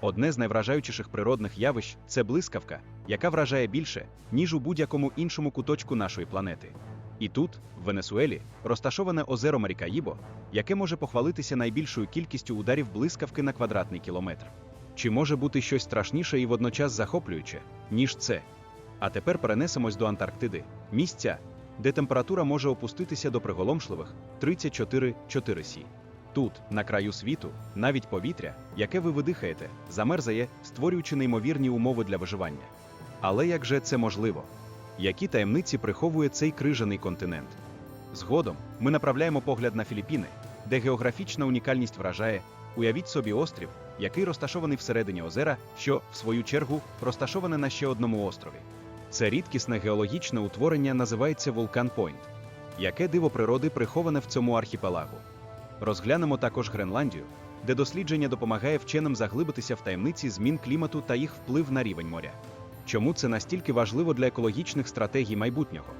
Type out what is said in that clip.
Одне з найвражаючіших природних явищ це блискавка, яка вражає більше, ніж у будь-якому іншому куточку нашої планети. І тут, в Венесуелі, розташоване озеро Марікаїбо, яке може похвалитися найбільшою кількістю ударів блискавки на квадратний кілометр. Чи може бути щось страшніше і водночас захоплююче, ніж це? А тепер перенесемось до Антарктиди, місця, де температура може опуститися до приголомшливих 34,4 сі. Тут, на краю світу, навіть повітря, яке ви видихаєте, замерзає, створюючи неймовірні умови для виживання. Але як же це можливо? Які таємниці приховує цей крижаний континент? Згодом ми направляємо погляд на Філіппіни, де географічна унікальність вражає, уявіть собі острів, який розташований всередині озера, що, в свою чергу, розташоване на ще одному острові. Це рідкісне геологічне утворення називається Вулкан Пойнт. Яке диво природи приховане в цьому архіпелагу? Розглянемо також Гренландію, де дослідження допомагає вченим заглибитися в таємниці змін клімату та їх вплив на рівень моря. Чому це настільки важливо для екологічних стратегій майбутнього?